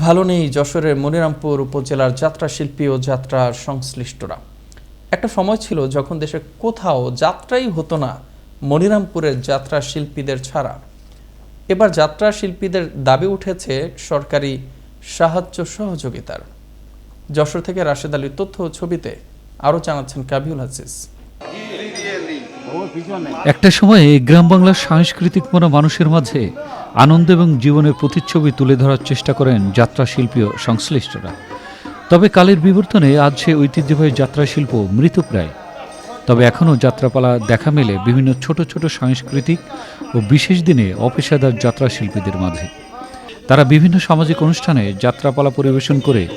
ভালো নেই যশোরের মনিরামপুর উপজেলার যাত্রা শিল্পী ও যাত্রা সংশ্লিষ্টরা। একটা সময় ছিল যখন দেশে কোথাও যাত্রাই হতো না, মনিরামপুরের যাত্রা শিল্পীদের ছাড়া। এবার যাত্রা শিল্পীদের দাবি উঠেছে সরকারি সাহায্য সহযোগিতার। যশোর থেকে রাশেদ আলীর তথ্য ছবিতে আরও জানাচ্ছেন কাবিউল আজিজ। একটা সময়ে গ্রাম বাংলার সাংস্কৃতিক মনা মানুষের মাঝে আনন্দ এবং জীবনের প্রতিচ্ছবি তুলে ধরার চেষ্টা করেন যাত্রা শিল্পী সংশ্লিষ্টরা। তবে কালের বিবর্তনে আজ সে ঐতিহ্যবাহী যাত্রা শিল্প মৃতপ্রায় তবে এখনও যাত্রাপালা দেখা মেলে বিভিন্ন ছোট ছোট সাংস্কৃতিক ও বিশেষ দিনে অপেশাদার যাত্রা শিল্পীদের মাঝে। তারা বিভিন্ন সামাজিক অনুষ্ঠানে যাত্রাপালা পরিবেশন করে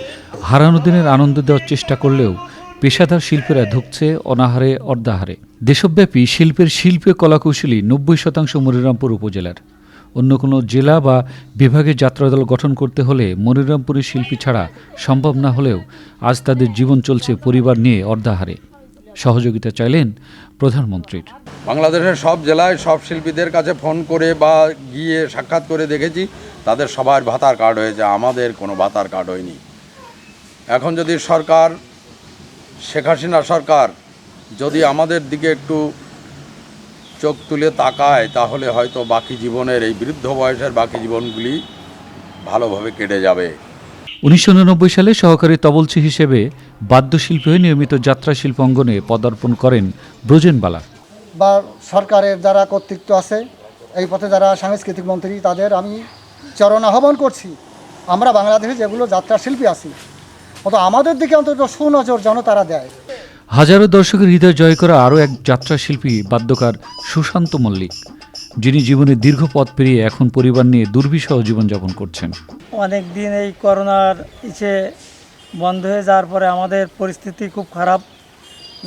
হারানো দিনের আনন্দ দেওয়ার চেষ্টা করলেও পেশাদার শিল্পীরা ধুকছে অনাহারে, অর্ধাহারে। দেশব্যাপী শিল্পের শিল্পে কলাকৌশলী নব্বই শতাংশ মনিরামপুর উপজেলার। অন্য কোনো জেলা বা বিভাগে যাত্রা দল গঠন করতে হলে মনিরামপুরের শিল্পী ছাড়া সম্ভব না হলেও আজ তাদের জীবন চলছে পরিবার নিয়ে অর্ধাহারে। সহযোগিতা চাইলেন প্রধানমন্ত্রীর। বাংলাদেশের সব জেলায় সব শিল্পীদের কাছে ফোন করে বা গিয়ে সাক্ষাৎ করে দেখেছি, তাদের সবার ভাতার কার্ড হয়েছে, আমাদের কোনো ভাতার কার্ড হয়নি। এখন যদি সরকার, শেখ হাসিনা সরকার যদি আমাদের দিকে একটু চোখ তুলে তাকায় তাহলে হয়তো বাকি জীবনের এই বৃদ্ধ বয়সের বাকি জীবনগুলি ভালোভাবে কেটে যাবে। উনিশশো সালে সহকারী তবলচি হিসেবে বাদ্যশিল্পী হয়ে নিয়মিত যাত্রা শিল্প অঙ্গনে পদার্পণ করেন ব্রজেনবালা। বা সরকারের যারা কর্তৃত্ব আছে এই পথে যারা সাংস্কৃতিক মন্ত্রী তাদের আমি চরণ আহ্বান করছি আমরা বাংলাদেশে যেগুলো যাত্রা শিল্পী আছি অত আমাদের দিকে অন্তত সুনজর যেন তারা দেয়। হাজারো দর্শকের হৃদয় জয় করা আরও এক যাত্রা শিল্পী বাদ্যকার সুশান্ত মল্লিক যিনি জীবনের দীর্ঘ পথ পেরিয়ে এখন পরিবার নিয়ে দুর্বিষহ জীবনযাপন করছেন। অনেক দিন এই করোনার ইসে বন্ধ হয়ে যাওয়ার পরে আমাদের পরিস্থিতি খুব খারাপ।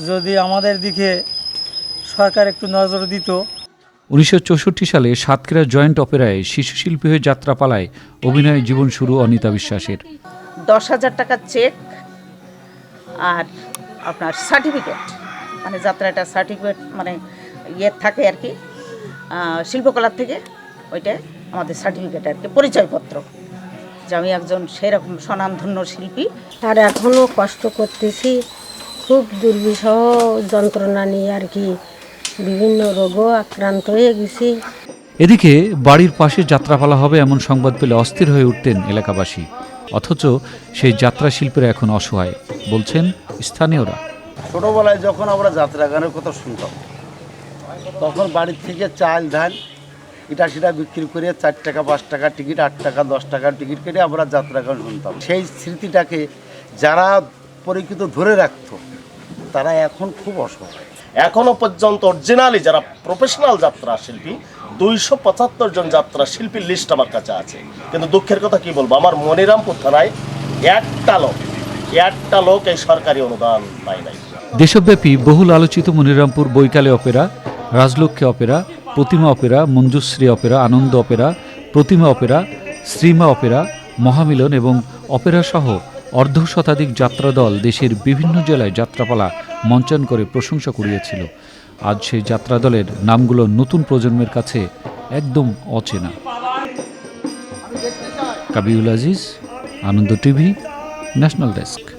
যদি আমাদের দিকে সরকার একটু নজর দিত। উনিশশো চৌষট্টি সালে সাতক্ষীরা জয়েন্ট অপেরায় শিশু শিল্পী হয়ে যাত্রা পালায় অভিনয় জীবন শুরু অনিতা বিশ্বাসের। দশ হাজার টাকার চেক আর আপনার সার্টিফিকেট মানে যাত্রাটা সার্টিফিকেট মানে ইয়ে থাকে আর কি শিল্পকলার থেকে ওইটা আমাদের সার্টিফিকেট আর কি পরিচয়পত্র যে আমি একজন সেরকম স্বনামধন্য শিল্পী। আর এখনও কষ্ট করতেছি খুব দুর্বিষহ যন্ত্রণা নিয়ে আর কি বিভিন্ন রোগও আক্রান্ত হয়ে গেছি। এদিকে বাড়ির পাশে যাত্রাপালা হবে এমন সংবাদ পেলে অস্থির হয়ে উঠতেন এলাকাবাসী অথচ সেই যাত্রা শিল্পীরা এখন অসহায় বলছেন স্থানীয়রা। ছোটোবেলায় যখন আমরা যাত্রা গানের কথা শুনতাম তখন বাড়ির থেকে চাল ধান এটা সেটা বিক্রি করে চার টাকা পাঁচ টাকা টিকিট আট টাকা দশ টাকার টিকিট কেটে আমরা যাত্রা গান শুনতাম। সেই স্মৃতিটাকে যারা পরিচিত ধরে রাখতো তারা এখন খুব অসহায়। এখনও পর্যন্ত অরিজিনালি যারা প্রফেশনাল যাত্রা শিল্পী দুইশো পঁচাত্তর জন যাত্রা শিল্পীর লিস্ট আমার কাছে আছে। কিন্তু দুঃখের কথা কি বলব? আমার মনিরামপুর থানায় একটা লোক একটা লোক এই সরকারি অনুদান পায় নাই। দেশব্যাপী বহুল আলোচিত Monirampur বৈকালে opera, Rajlakshmi opera, Pratima opera, Manjushree opera, Anando opera, Pratima opera, Shrima opera, Mahamilan এবং অপেরা সহ অর্ধ শতাধিক যাত্রাদল দেশের বিভিন্ন জেলায় যাত্রাপালা মঞ্চায়ন করে প্রশংসা কুড়িয়েছিল। আজ সেই যাত্রাদলের নামগুলো নতুন প্রজন্মের কাছে একদম অচেনা। Kabiul Aziz, Anando TV National Desk.